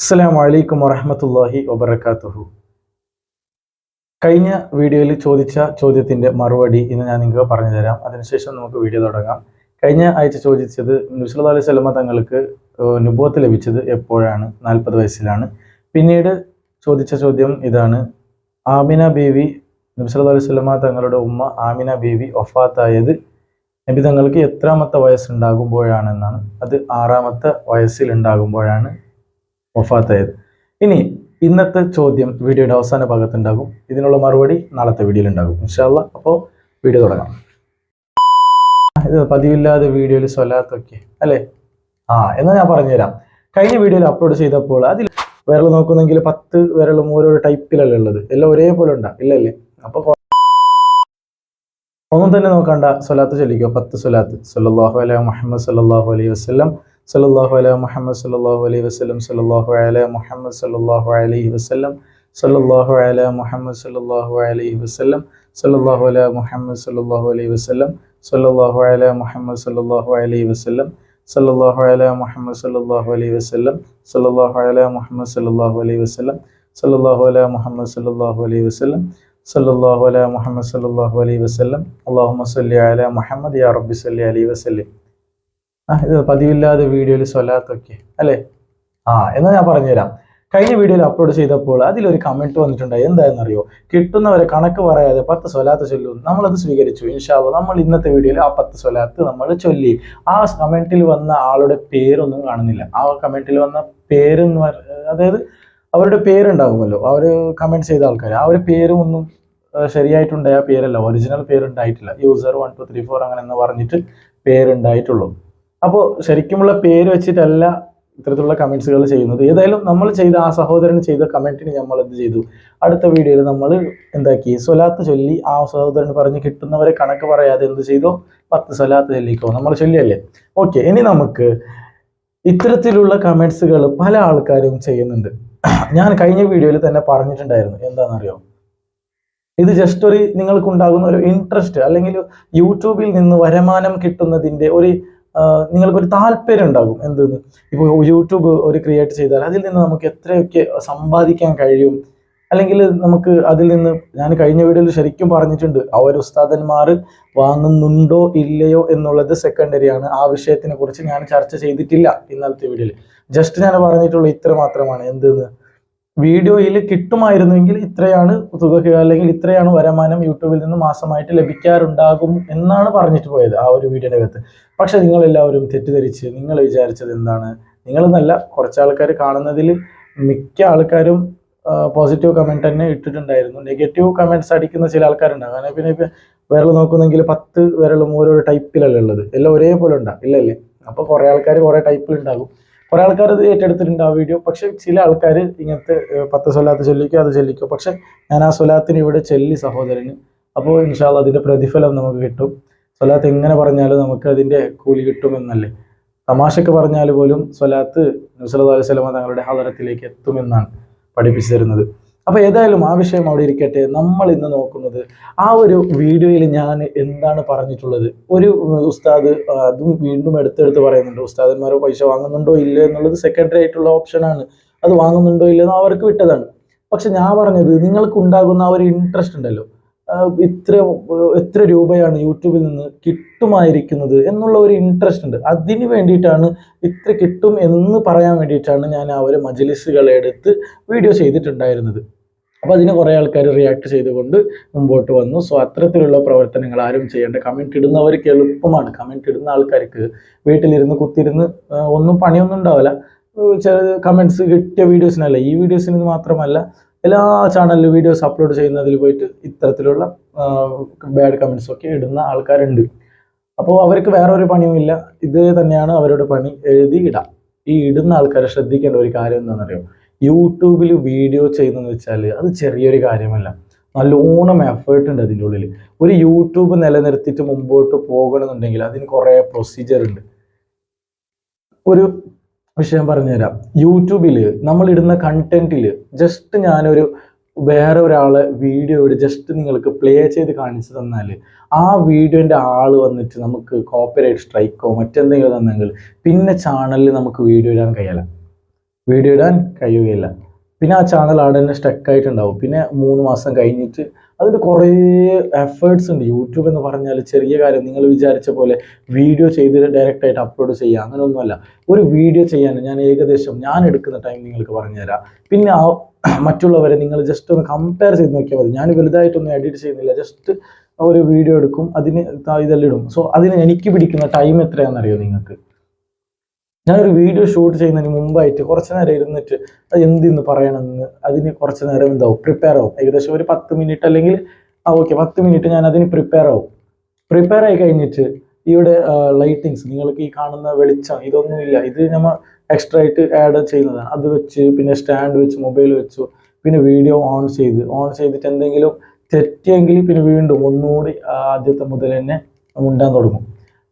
അസ്സലാമു വലൈക്കും വറഹമത്തല്ലാഹി വബർക്കാത്തുഹു കഴിഞ്ഞ വീഡിയോയിൽ ചോദിച്ച ചോദ്യത്തിന്റെ മറുപടി ഇന്ന് ഞാൻ നിങ്ങൾക്ക് പറഞ്ഞു തരാം അതിനുശേഷം നമുക്ക് വീഡിയോ തുടങ്ങാം. കഴിഞ്ഞ ആഴ്ച ചോദിച്ചത് നുസ്രത് അലൈഹി സ്വലമ തങ്ങൾക്ക് നുബോത്ത് ലഭിച്ചത് എപ്പോഴാണ്? നാൽപ്പത് വയസ്സിലാണ്. പിന്നീട് ചോദിച്ച ചോദ്യം ഇതാണ്. ആമിന ബേബി നുസ്രത് അലൈഹി സ്വലമ തങ്ങളുടെ ഉമ്മ ആമിന ബേബി ഒഫാത്തായത് നബി തങ്ങൾക്ക് എത്രാമത്തെ വയസ്സുണ്ടാകുമ്പോഴാണെന്നാണ്. അത് ആറാമത്തെ വയസ്സിൽ ഉണ്ടാകുമ്പോഴാണ് വഫാത്തായത്. ഇനി ഇന്നത്തെ ചോദ്യം വീഡിയോയുടെ അവസാന ഭാഗത്തുണ്ടാകും. ഇതിനുള്ള മറുപടി നാളത്തെ വീഡിയോയിൽ ഉണ്ടാകും ഇൻഷാല്ല അപ്പോൾ വീഡിയോ തുടങ്ങാം. ഇത് പതിവില്ലാതെ വീഡിയോയിൽ സ്വലാത്തൊക്കെ. അല്ലേ? ആ എന്നാൽ ഞാൻ പറഞ്ഞുതരാം. കഴിഞ്ഞ വീഡിയോയിൽ അപ്ലോഡ് ചെയ്തപ്പോൾ അതിൽ വിരൽ നോക്കുന്നെങ്കിൽ പത്ത് വിരലും ഓരോ ടൈപ്പിലല്ലേ ഉള്ളത്. എല്ലാം ഒരേപോലെ ഉണ്ടാ. ഇല്ലല്ലേ അപ്പോൾ ഒന്നും തന്നെ നോക്കണ്ട. സ്വലാത്ത് ചൊല്ലിക്കോ. പത്ത് സ്വലാത്ത്. സല്ലാഹു അലൈഹി മുഹമ്മദ് സല്ലാഹു അലൈഹി വസല്ലം. സല്ലല്ലാഹു അല മുഹമ്മദ് സല്ലല്ലാഹു അലൈഹി വസല്ലം സല്ലല്ലാഹു അല മുഹമ്മദ് സല്ലല്ലാഹു അലൈഹി വസല്ലം സല്ലല്ലാഹു അല മുഹമ്മദ് സല്ലല്ലാഹു അലൈഹി വസല്ലം സല്ലല്ലാഹു അല മുഹമ്മദ് സല്ലല്ലാഹു അലൈഹി വസല്ലം സല്ലല്ലാഹു അല മുഹമ്മദ് സല്ലല്ലാഹു അലൈഹി വസല്ലം സല്ലല്ലാഹു അല മുഹമ്മദ് സല്ലല്ലാഹു അലൈഹി വസല്ലം സല്ലല്ലാഹു അല മുഹമ്മദ് സല്ലല്ലാഹു അലൈഹി വസല്ലം സല്ലാഹു അല മുഹമ്മദ് സല്ലാഹു അലൈഹി വസ്ലം സല്ലാഹു അല മുഹമ്മദ് സല്ലാഹു അലൈഹി വസ്ലം അല്ലാഹുമ്മ സല്ലി അലാ മുഹമ്മദ് യാ റബ്ബി സല്ലി അലൈഹി വസല്ലം ആ പതിവില്ലാതെ വീഡിയോയിൽ സ്വലാത്തൊക്കെ അല്ലേ? ആ എന്നാൽ ഞാൻ പറഞ്ഞുതരാം. കഴിഞ്ഞ വീഡിയോയിൽ അപ്ലോഡ് ചെയ്തപ്പോൾ അതിലൊരു കമന്റ് വന്നിട്ടുണ്ടായി. എന്താണെന്നറിയോ? കിട്ടുന്നവരെ കണക്ക് പറയാതെ പത്ത് സ്വലാത്ത് ചൊല്ലും. നമ്മളത് സ്വീകരിച്ചു. ഇൻഷാല്ല നമ്മൾ ഇന്നത്തെ വീഡിയോയിൽ ആ പത്ത് സ്വലാത്ത് നമ്മൾ ചൊല്ലി. ആ കമന്റിൽ വന്ന ആളുടെ പേരൊന്നും കാണുന്നില്ല. ആ കമന്റിൽ വന്ന പേരെന്ന് അതായത് അവരുടെ പേരുണ്ടാകുമല്ലോ അവർ കമന്റ് ചെയ്ത ആൾക്കാർ ആ ഒരു പേരും ഒന്നും ശരിയായിട്ടുണ്ടായ പേരല്ല. Original പേരുണ്ടായിട്ടില്ല. User one two three four അങ്ങനെ എന്ന് പറഞ്ഞിട്ട് പേരുണ്ടായിട്ടുള്ളൂ. അപ്പോൾ ശരിക്കുമുള്ള പേര് വെച്ചിട്ടല്ല ഇത്തരത്തിലുള്ള കമൻസുകൾ ചെയ്യുന്നത്. ഏതായാലും നമ്മൾ ചെയ്ത ആ സഹോദരൻ ചെയ്ത കമന്റിന് നമ്മൾ എന്ത് ചെയ്തു? അടുത്ത വീഡിയോയിൽ നമ്മൾ എന്താക്കി? സ്വലാത്ത് ചൊല്ലി ആ സഹോദരൻ പറഞ്ഞ് കിട്ടുന്നവരെ കണക്ക് പറയാതെ എന്ത് ചെയ്തോ? പത്ത് സ്വലാത്ത് ചൊല്ലിക്കോ. നമ്മൾ ചൊല്ലിയല്ലേ? ഓക്കെ ഇനി നമുക്ക് ഇത്തരത്തിലുള്ള കമൻസുകൾ പല ആൾക്കാരും ചെയ്യുന്നുണ്ട്. ഞാൻ കഴിഞ്ഞ വീഡിയോയിൽ തന്നെ പറഞ്ഞിട്ടുണ്ടായിരുന്നു. എന്താണെന്നറിയോ? ഇത് ജസ്റ്റ് ഒരു നിങ്ങൾക്ക് ഉണ്ടാകുന്ന ഒരു ഇൻട്രസ്റ്റ് അല്ലെങ്കിൽ യൂട്യൂബിൽ നിന്ന് വരുമാനം കിട്ടുന്നതിന്റെ ഒരു നിങ്ങൾക്കൊരു താല്പര്യം ഉണ്ടാകും എന്തെന്ന്? ഇപ്പോൾ യൂട്യൂബ് ഒരു ക്രിയേറ്റ് ചെയ്താൽ അതിൽ നിന്ന് നമുക്ക് എത്രയൊക്കെ സമ്പാദിക്കാൻ കഴിയും? അല്ലെങ്കിൽ നമുക്ക് അതിൽ നിന്ന് ഞാൻ കഴിഞ്ഞ വീഡിയോയിൽ ശരിക്കും പറഞ്ഞിട്ടുണ്ട് ഒരു ഉസ്താദന്മാർ വാങ്ങുന്നുണ്ടോ ഇല്ലയോ എന്നുള്ളത് സെക്കൻഡറി ആണ്. ആ വിഷയത്തിനെ കുറിച്ച് ഞാൻ ചർച്ച ചെയ്തിട്ടില്ല ഇന്നത്തെ വീഡിയോയിൽ. ജസ്റ്റ് ഞാൻ പറഞ്ഞിട്ടുള്ള ഇത്ര മാത്രമാണ്. എന്തെന്ന്? വീഡിയോയിൽ കിട്ടുമായിരുന്നുവെങ്കിൽ ഇത്രയാണ് തുക അല്ലെങ്കിൽ ഇത്രയാണ് വരുമാനം യൂട്യൂബിൽ നിന്ന് മാസമായിട്ട് ലഭിക്കാറുണ്ടാകും എന്നാണ് പറഞ്ഞിട്ട് പോയത് ആ ഒരു വീഡിയോയുടെ അകത്ത് പക്ഷെ നിങ്ങൾ എല്ലാവരും തെറ്റിദ്ധരിച്ച് നിങ്ങൾ വിചാരിച്ചത് എന്താണ്? നിങ്ങൾ നല്ല കുറച്ച് ആൾക്കാർ കാണുന്നതിൽ മിക്ക ആൾക്കാരും പോസിറ്റീവ് കമന്റ് തന്നെ ഇട്ടിട്ടുണ്ടായിരുന്നു. നെഗറ്റീവ് കമന്റ്സ് അടിക്കുന്ന ചില ആൾക്കാരുണ്ടാകും. അങ്ങനെ പിന്നെ ഇപ്പം വിരൽ നോക്കുന്നെങ്കിൽ പത്ത് വിരലും ഓരോ ടൈപ്പിലല്ലേ ഉള്ളത്. എല്ലാം ഒരേപോലെ ഉണ്ടാകും. ഇല്ലല്ലേ? അപ്പോൾ കുറേ ആൾക്കാർ കുറേ ടൈപ്പിലുണ്ടാകും കുറേ ആൾക്കാർ ഇത് ഏറ്റെടുത്തിട്ടുണ്ട് ആ വീഡിയോ. പക്ഷെ ചില ആൾക്കാർ ഇങ്ങനത്തെ പത്ത് സ്വലാത്ത് ചൊല്ലിക്കോ അത് ചൊല്ലിക്കോ. പക്ഷെ ഞാൻ ആ സ്വലാത്തിന് ഇവിടെ ചൊല്ലി സഹോദരന്. അപ്പോൾ ഇൻഷാല്ല അതിന്റെ പ്രതിഫലം നമുക്ക് കിട്ടും. സ്വലാത്ത് എങ്ങനെ പറഞ്ഞാലും നമുക്ക് അതിന്റെ കൂലി കിട്ടുമെന്നല്ലേ. തമാശക്ക് പറഞ്ഞാൽ പോലും സ്വലാത്ത് നുസലത് അലൈഹി സ്വലമ തങ്ങളുടെ ഹലറത്തിലേക്ക് എത്തുമെന്നാണ് പഠിപ്പിച്ചു തരുന്നത് അപ്പോൾ ഏതായാലും ആ വിഷയം അവിടെ ഇരിക്കട്ടെ. നമ്മൾ ഇന്ന് നോക്കുന്നത് ആ ഒരു വീഡിയോയിൽ ഞാൻ എന്താണ് പറഞ്ഞിട്ടുള്ളത്? ഒരു ഉസ്താദ് അതും വീണ്ടും എടുത്തെടുത്ത് പറയുന്നുണ്ട് ഉസ്താദന്മാരോ പൈസ വാങ്ങുന്നുണ്ടോ ഇല്ലയോ എന്നുള്ളത് സെക്കൻഡറി ആയിട്ടുള്ള ഓപ്ഷനാണ് അത് വാങ്ങുന്നുണ്ടോ ഇല്ലയോ അവർക്ക് വിട്ടതാണ്. പക്ഷെ ഞാൻ പറഞ്ഞത് നിങ്ങൾക്ക് ഉണ്ടാകുന്ന ആ ഒരു ഇൻട്രസ്റ്റ് ഉണ്ടല്ലോ. ഇത്ര എത്ര രൂപയാണ് യൂട്യൂബിൽ നിന്ന് കിട്ടുമായിരിക്കുന്നത് എന്നുള്ള ഒരു ഇൻട്രസ്റ്റ് ഉണ്ട്. അതിന് വേണ്ടിയിട്ടാണ് ഇത്ര കിട്ടും എന്ന് പറയാൻ വേണ്ടിയിട്ടാണ് ഞാൻ ആ ഒരു മജലിസുകൾ എടുത്ത് വീഡിയോ ചെയ്തിട്ടുണ്ടായിരുന്നത്. അപ്പോൾ അതിന് കുറേ ആൾക്കാർ റിയാക്ട് ചെയ്തുകൊണ്ട് മുമ്പോട്ട് വന്നു. സോ അത്തരത്തിലുള്ള പ്രവർത്തനങ്ങൾ ആരും ചെയ്യേണ്ട. കമന്റ് ഇടുന്നവർക്ക് എളുപ്പമാണ്. കമന്റ് ഇടുന്ന ആൾക്കാർക്ക് വീട്ടിലിരുന്ന് കുത്തിരുന്ന് ഒന്നും പണിയൊന്നും ഉണ്ടാവില്ല. ചില കമന്റ്സ് കിട്ടിയ വീഡിയോസിനല്ല ഈ വീഡിയോസിന് മാത്രമല്ല എല്ലാ ചാനലിലും വീഡിയോസ് അപ്ലോഡ് ചെയ്യുന്നതിൽ പോയിട്ട് ഇത്തരത്തിലുള്ള ബാഡ് കമന്റ്സ് ഒക്കെ ഇടുന്ന ആൾക്കാരുണ്ട്. അപ്പോൾ അവർക്ക് വേറെ ഒരു പണിയുമില്ല ഇത് തന്നെയാണ് അവരുടെ പണി. എഴുതി ഇടാം. ഈ ഇടുന്ന ആൾക്കാരെ ശ്രദ്ധിക്കേണ്ട ഒരു കാര്യം എന്താണെന്നറിയോ? യൂട്യൂബിൽ വീഡിയോ ചെയ്യുന്നതെന്ന് വെച്ചാൽ അത് ചെറിയൊരു കാര്യമല്ല. നല്ലോണം എഫേർട്ട് ഉണ്ട് അതിന്റെ ഉള്ളിൽ ഒരു യൂട്യൂബ് നിലനിർത്തിയിട്ട് മുമ്പോട്ട് പോകണമെന്നുണ്ടെങ്കിൽ അതിന് കുറേ പ്രൊസീജിയർ ഉണ്ട്. ഒരു വിഷയം പറഞ്ഞുതരാം. യൂട്യൂബിൽ നമ്മൾ ഇടുന്ന കണ്ടന്റിൽ ജസ്റ്റ് ഞാനൊരു വേറെ ഒരാളെ വീഡിയോ ഇട്ട് ജസ്റ്റ് നിങ്ങൾക്ക് പ്ലേ ചെയ്ത് കാണിച്ചു തന്നാൽ ആ വീഡിയോന്റെ ആൾ വന്നിട്ട് നമുക്ക് കോപ്പറേറ്റ് സ്ട്രൈക്കോ മറ്റെന്തെങ്കിലും തന്നെങ്കിൽ പിന്നെ ചാനലിൽ നമുക്ക് വീഡിയോ ഇടാൻ കഴിയില്ല. വീഡിയോ ഇടാൻ കഴിയുകയില്ല. പിന്നെ ആ ചാനൽ അവിടെ തന്നെ സ്റ്റക്കായിട്ടുണ്ടാവും പിന്നെ മൂന്ന് മാസം കഴിഞ്ഞിട്ട് അതിന് കുറേ എഫേർട്സ് ഉണ്ട്. യൂട്യൂബ് എന്ന് പറഞ്ഞാൽ ചെറിയ കാര്യം നിങ്ങൾ വിചാരിച്ച പോലെ വീഡിയോ ചെയ്ത് ഡയറക്റ്റ് ആയിട്ട് അപ്ലോഡ് ചെയ്യുക. അങ്ങനെയൊന്നുമല്ല. ഒരു വീഡിയോ ചെയ്യാൻ ഞാൻ ഏകദേശം ഞാൻ എടുക്കുന്ന ടൈം നിങ്ങൾക്ക് പറഞ്ഞുതരാം. പിന്നെ ആ മറ്റുള്ളവരെ നിങ്ങൾ ജസ്റ്റ് ഒന്ന് കമ്പയർ ചെയ്ത് നോക്കിയാൽ മതി. ഞാൻ വലുതായിട്ടൊന്നും എഡിറ്റ് ചെയ്യുന്നില്ല. ജസ്റ്റ് ഒരു വീഡിയോ എടുക്കും. അതിന് ഇതെല്ലാം ഇടും. സോ അതിന് എനിക്ക് പിടിക്കുന്ന ടൈം എത്രയാണെന്നറിയോ നിങ്ങൾക്ക്? ഞാനൊരു വീഡിയോ ഷൂട്ട് ചെയ്യുന്നതിന് മുമ്പായിട്ട് കുറച്ച് നേരം ഇരുന്നിട്ട് അത് എന്തിന്ന് പറയണമെന്ന് അതിന് കുറച്ച് നേരം എന്താവും? പ്രിപ്പയർ ആവും. ഏകദേശം ഒരു പത്ത് മിനിറ്റ് അല്ലെങ്കിൽ ആ ഓക്കെ പത്ത് മിനിറ്റ് ഞാൻ അതിന് പ്രിപ്പയർ ആവും. പ്രിപ്പയർ ആയി കഴിഞ്ഞിട്ട് ഇവിടെ ലൈറ്റിങ്സ് നിങ്ങൾക്ക് ഈ കാണുന്ന വെളിച്ചം ഇതൊന്നുമില്ല. ഇത് നമ്മൾ എക്സ്ട്രാ ആയിട്ട് ആഡ് ചെയ്യുന്നതാണ്. അത് വെച്ച് പിന്നെ സ്റ്റാൻഡ് വെച്ച് മൊബൈൽ വെച്ചു പിന്നെ വീഡിയോ ഓൺ ചെയ്ത്. ഓൺ ചെയ്തിട്ട് എന്തെങ്കിലും തെറ്റിയെങ്കിൽ പിന്നെ വീണ്ടും ഒന്നുകൂടി ആദ്യത്തെ മുതൽ തന്നെ മുണ്ടാൻ തുടങ്ങും.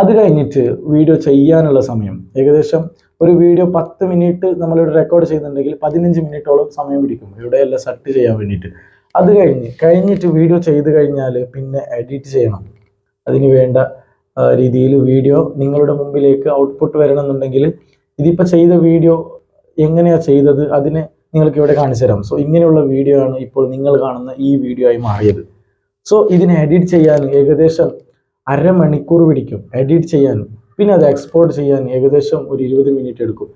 അത് കഴിഞ്ഞിട്ട് വീഡിയോ ചെയ്യാനുള്ള സമയം. ഏകദേശം ഒരു വീഡിയോ പത്ത് മിനിറ്റ് നമ്മളിവിടെ റെക്കോർഡ് ചെയ്യുന്നുണ്ടെങ്കിൽ പതിനഞ്ച് മിനിറ്റോളം സമയം പിടിക്കും. ഇവിടെയെല്ലാം സെറ്റ് ചെയ്യാൻ വേണ്ടിയിട്ട്. അത് കഴിഞ്ഞ് കഴിഞ്ഞിട്ട് വീഡിയോ ചെയ്ത് കഴിഞ്ഞാൽ പിന്നെ എഡിറ്റ് ചെയ്യണം. അതിന് വേണ്ട രീതിയിൽ വീഡിയോ നിങ്ങളുടെ മുമ്പിലേക്ക് ഔട്ട്പുട്ട് വരണമെന്നുണ്ടെങ്കിൽ ഇതിപ്പോൾ ചെയ്ത വീഡിയോ എങ്ങനെയാണ് ചെയ്തത് അതിന് നിങ്ങൾക്ക് ഇവിടെ കാണിച്ചു തരാം. സോ ഇങ്ങനെയുള്ള വീഡിയോ ആണ് ഇപ്പോൾ നിങ്ങൾ കാണുന്ന ഈ വീഡിയോ ആയി മാറിയത്. സോ ഇതിനെ എഡിറ്റ് ചെയ്യാൻ ഏകദേശം അരമണിക്കൂർ പിടിക്കും എഡിറ്റ് ചെയ്യാനും. പിന്നെ അത് എക്സ്പോർട്ട് ചെയ്യാൻ ഏകദേശം ഒരു ഇരുപത് മിനിറ്റ് എടുക്കും.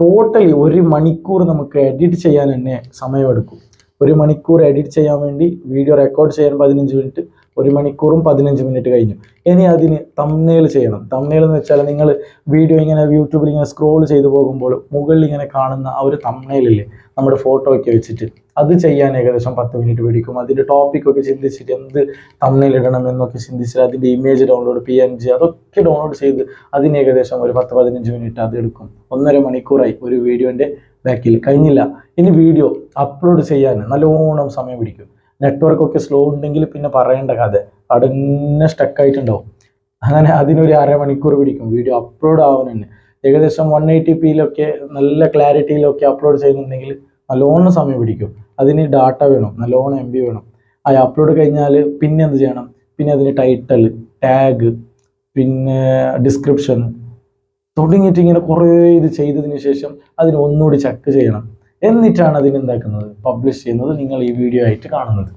ടോട്ടലി ഒരു മണിക്കൂർ നമുക്ക് എഡിറ്റ് ചെയ്യാൻ തന്നെ സമയമെടുക്കും. ഒരു മണിക്കൂർ എഡിറ്റ് ചെയ്യാൻ വേണ്ടി വീഡിയോ റെക്കോർഡ് ചെയ്യാൻ പതിനഞ്ച് മിനിറ്റ് ഒരു മണിക്കൂറും പതിനഞ്ച് മിനിറ്റ് കഴിഞ്ഞു. ഇനി അതിന് തമ്നേൽ ചെയ്യണം. തമ്നേൽ എന്ന് വെച്ചാൽ നിങ്ങൾ വീഡിയോ ഇങ്ങനെ യൂട്യൂബിൽ ഇങ്ങനെ സ്ക്രോൾ ചെയ്തു പോകുമ്പോൾ മുകളിൽ ഇങ്ങനെ കാണുന്ന ആ ഒരു തമ്നേലില്ലേ നമ്മുടെ ഫോട്ടോ ഒക്കെ വെച്ചിട്ട് അത് ചെയ്യാൻ ഏകദേശം പത്ത് മിനിറ്റ് പിടിക്കും. അതിന്റെ ടോപ്പിക്കൊക്കെ ചിന്തിച്ചിട്ട് എന്ത് തമ്മിൽ ഇടണം എന്നൊക്കെ ചിന്തിച്ചിട്ട് അതിന്റെ image download P N G അതൊക്കെ ഡൗൺലോഡ് ചെയ്ത് അതിന് ഏകദേശം ഒരു പത്ത് പതിനഞ്ച് മിനിറ്റ് അത് എടുക്കും. ഒന്നര മണിക്കൂറായി ഒരു വീഡിയോന്റെ ബാക്കിൽ കഴിഞ്ഞില്ല. ഇനി വീഡിയോ അപ്ലോഡ് ചെയ്യാൻ നല്ലോണം സമയം പിടിക്കും. നെറ്റ്വർക്ക് ഒക്കെ സ്ലോ ഉണ്ടെങ്കിൽ പിന്നെ പറയേണ്ട കഥ. അടന്നെ സ്റ്റക്കായിട്ടുണ്ടാവും അങ്ങനെ അതിനൊരു അരമണിക്കൂർ പിടിക്കും. വീഡിയോ അപ്ലോഡ് തന്നെ ഏകദേശം വൺ എയ്റ്റി പിയിലൊക്കെ നല്ല ക്ലാരിറ്റിയിലൊക്കെ അപ്ലോഡ് ചെയ്യുന്നുണ്ടെങ്കിൽ നല്ലോണം സമയം പിടിക്കും. അതിന് ഡാറ്റ വേണം. നല്ലോണം എം ബി വേണം. ആ അപ്ലോഡ് കഴിഞ്ഞാൽ പിന്നെ എന്ത് ചെയ്യണം? പിന്നെ അതിന് ടൈറ്റൽ ടാഗ് പിന്നെ ഡിസ്ക്രിപ്ഷൻ തുടങ്ങിയിട്ട് ഇങ്ങനെ കുറേ ഇത് ചെയ്തതിന് ശേഷം അതിന് ഒന്നുകൂടി ചെക്ക് ചെയ്യണം. എന്നിട്ടാണ് അതിന് എന്താക്കുന്നത് പബ്ലിഷ് ചെയ്യുന്നത്. നിങ്ങൾ ഈ വീഡിയോ ആയിട്ട് കാണുന്നത്.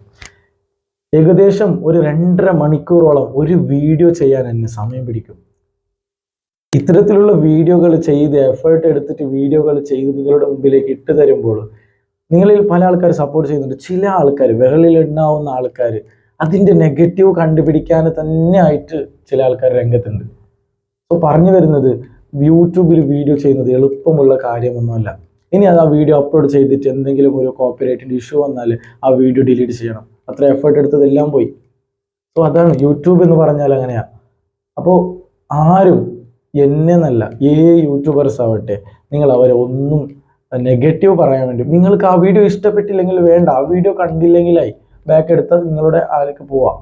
ഏകദേശം ഒരു രണ്ടര മണിക്കൂറോളം ഒരു വീഡിയോ ചെയ്യാൻ എന്നെ സമയം പിടിക്കും. ഇത്തരത്തിലുള്ള വീഡിയോകൾ ചെയ്ത് എഫേർട്ട് എടുത്തിട്ട് വീഡിയോകൾ ചെയ്ത് നിങ്ങളുടെ മുമ്പിലേക്ക് ഇട്ട് തരുമ്പോൾ നിങ്ങളിൽ പല ആൾക്കാർ സപ്പോർട്ട് ചെയ്യുന്നുണ്ട്. ചില ആൾക്കാർ വിരളിൽ എണ്ണാവുന്ന ആൾക്കാർ അതിന്റെ നെഗറ്റീവ് കണ്ടുപിടിക്കാൻ തന്നെ ആയിട്ട് ചില ആൾക്കാർ രംഗത്തുണ്ട്. സോ പറഞ്ഞു വരുന്നത് യൂട്യൂബിൽ വീഡിയോ ചെയ്യുന്നത് എളുപ്പമുള്ള കാര്യമൊന്നുമല്ല. ഇനി അത് ആ വീഡിയോ അപ്ലോഡ് ചെയ്തിട്ട് എന്തെങ്കിലും ഒരു കോപ്പിറൈറ്റിന്റെ ഇഷ്യൂ വന്നാൽ ആ വീഡിയോ ഡിലീറ്റ് ചെയ്യണം. അത്ര എഫേർട്ട് എടുത്തതെല്ലാം പോയി. സോ അതാണ് യൂട്യൂബ് എന്ന് പറഞ്ഞാൽ അങ്ങനെയാണ് അപ്പോൾ ആരും എന്നെ നല്ല ഏ യൂട്യൂബേഴ്സ് ആവട്ടെ നിങ്ങൾ അവരെ ഒന്നും നെഗറ്റീവ് പറയാൻ വേണ്ടി നിങ്ങൾക്ക് ആ വീഡിയോ ഇഷ്ടപ്പെട്ടില്ലെങ്കിൽ വേണ്ട ആ വീഡിയോ കണ്ടില്ലെങ്കിലായി ബാക്ക് എടുത്ത് നിങ്ങളുടെ ആൾക്ക് പോവാം.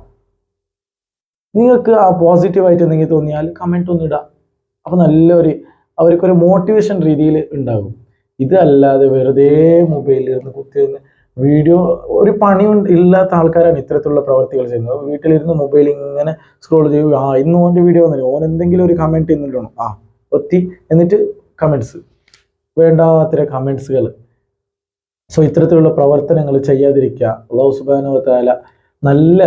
നിങ്ങൾക്ക് ആ പോസിറ്റീവായിട്ട് എന്തെങ്കിലും തോന്നിയാൽ കമന്റ് ഒന്ന് ഇടാം. അപ്പോൾ നല്ലൊരു അവർക്കൊരു മോട്ടിവേഷൻ രീതിയിൽ ഉണ്ടാകും. ഇതല്ലാതെ വെറുതെ മൊബൈലിൽ ഇരുന്ന് കുത്തിയിരുന്ന് വീഡിയോ ഒരു പണി ഇല്ലാത്ത ആൾക്കാരാണ് ഇത്തരത്തിലുള്ള പ്രവർത്തികൾ ചെയ്യുന്നത്. വീട്ടിലിരുന്ന് മൊബൈൽ ഇങ്ങനെ സ്ക്രോൾ ചെയ്യും. ആ ഇന്ന് ഓന്റെ വീഡിയോ വന്നില്ല? ഓൻ എന്തെങ്കിലും ഒരു കമന്റ് ചെയ്യുന്നുണ്ടോ ആ ഒത്തി. എന്നിട്ട് കമന്റ്സ് വേണ്ടാത്ത കമന്റ്സുകൾ സോ ഇത്തരത്തിലുള്ള പ്രവർത്തനങ്ങൾ ചെയ്യാതിരിക്കുക. അള്ളാഹു സുബാനുവത്താല നല്ല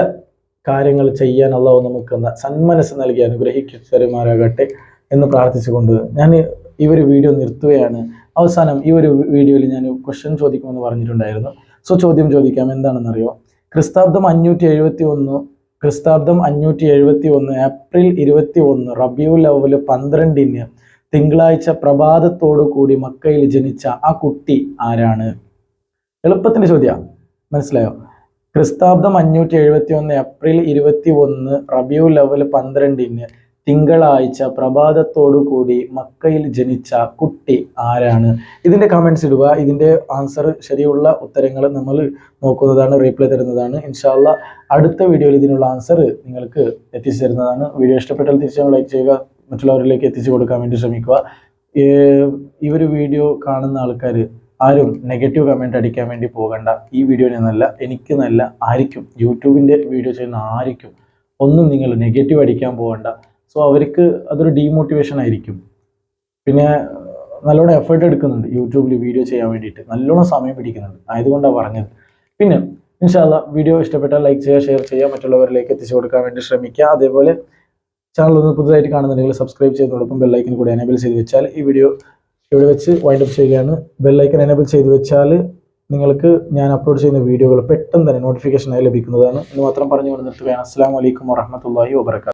കാര്യങ്ങൾ ചെയ്യാൻ അള്ളാഹു നമുക്ക് സന്മനസ് നൽകി അനുഗ്രഹിക്കുമാരാകട്ടെ എന്ന് പ്രാർത്ഥിച്ചുകൊണ്ട് ഞാൻ ഒരു വീഡിയോ നിർത്തുകയാണ്. അവസാനം ഈ ഒരു വീഡിയോയിൽ ഞാൻ ക്വസ്റ്റ്യൻ ചോദിക്കുമെന്ന് പറഞ്ഞിട്ടുണ്ടായിരുന്നു. സോ ചോദ്യം ചോദിക്കാം. എന്താണെന്നറിയോ? ക്രിസ്താബ്ദം അഞ്ഞൂറ്റി എഴുപത്തി ഒന്ന് ക്രിസ്താബ്ദം അഞ്ഞൂറ്റി എഴുപത്തി ഒന്ന് ഏപ്രിൽ ഇരുപത്തി ഒന്ന് റബിയുൽ അവൽ പന്ത്രണ്ടിന് തിങ്കളാഴ്ച പ്രഭാതത്തോടു കൂടി മക്കയിൽ ജനിച്ച ആ കുട്ടി ആരാണ്? എളുപ്പത്തിന്റെ ചോദ്യം. മനസ്സിലായോ? ക്രിസ്താബ്ദം അഞ്ഞൂറ്റി എഴുപത്തി ഒന്ന് ഏപ്രിൽ ഇരുപത്തി ഒന്ന് റബിയു ലവൽ പന്ത്രണ്ടിന് തിങ്കളാഴ്ച പ്രഭാതത്തോടു കൂടി മക്കയിൽ ജനിച്ച കുട്ടി ആരാണ്? ഇതിന്റെ കമന്റ്സ് ഇടുക. ഇതിന്റെ ആൻസർ ശരിയുള്ള ഉത്തരങ്ങൾ നമ്മൾ നോക്കുന്നതാണ് റീപ്ലൈ തരുന്നതാണ്. ഇൻഷാല്ല അടുത്ത വീഡിയോയിൽ ഇതിനുള്ള ആൻസർ നിങ്ങൾക്ക് എത്തിച്ചു തരുന്നതാണ്. വീഡിയോ ഇഷ്ടപ്പെട്ടാൽ തീർച്ചയായും ലൈക്ക് ചെയ്യുക. മറ്റുള്ളവരിലേക്ക് എത്തിച്ചു കൊടുക്കാൻ വേണ്ടി ശ്രമിക്കുക. ഈ ഒരു വീഡിയോ കാണുന്ന ആൾക്കാർ ആരും നെഗറ്റീവ് കമന്റ് അടിക്കാൻ വേണ്ടി പോകണ്ട. ഈ വീഡിയോ നല്ല എനിക്ക് നല്ല ആയിരിക്കും. യൂട്യൂബിന്റെ വീഡിയോ ചെയ്യുന്ന ആയിരിക്കും ഒന്നും നിങ്ങൾ നെഗറ്റീവ് അടിക്കാൻ പോകണ്ട. സോ അവർക്ക് അതൊരു ഡീമോട്ടിവേഷൻ ആയിരിക്കും. പിന്നെ നല്ലോണം എഫേർട്ട് എടുക്കുന്നുണ്ട്. യൂട്യൂബിൽ വീഡിയോ ചെയ്യാൻ വേണ്ടിയിട്ട്. നല്ലോണം സമയം പിടിക്കുന്നുണ്ട്. ആയതുകൊണ്ടാണ് പറഞ്ഞത്. പിന്നെ ഇൻഷാല്ല വീഡിയോ ഇഷ്ടപ്പെട്ടാൽ ലൈക്ക് ചെയ്യുക ഷെയർ ചെയ്യുക മറ്റുള്ളവരിലേക്ക് എത്തിച്ചു കൊടുക്കാൻ വേണ്ടി ശ്രമിക്കുക. അതേപോലെ ചാനൽ ഒന്ന് പുതുതായിട്ട് കാണുന്നുണ്ടെങ്കിൽ സബ്സ്ക്രൈബ് ചെയ്തോടൊപ്പം ബെല്ലൈക്കൻ കൂടി എനേബിൾ ചെയ്ത് വെച്ചാൽ ഈ വീഡിയോ ഇവിടെ വെച്ച് വൈൻഡ് അപ്പ് ചെയ്യുകയാണ്. ബെല്ലൈക്കൻ എനേബിൾ ചെയ്ത് വെച്ചാൽ നിങ്ങൾക്ക് ഞാൻ അപ്ലോഡ് ചെയ്യുന്ന വീഡിയോകൾ പെട്ടെന്ന് തന്നെ നോട്ടിഫിക്കേഷനായി ലഭിക്കുന്നതാണ്. എന്ന് മാത്രം പറഞ്ഞുകൊണ്ട് നിർത്തുകയാണ്. അസ്സാം വലൈക്കും വറഹമത്തല്ലാഹി വബർക്കാത്തു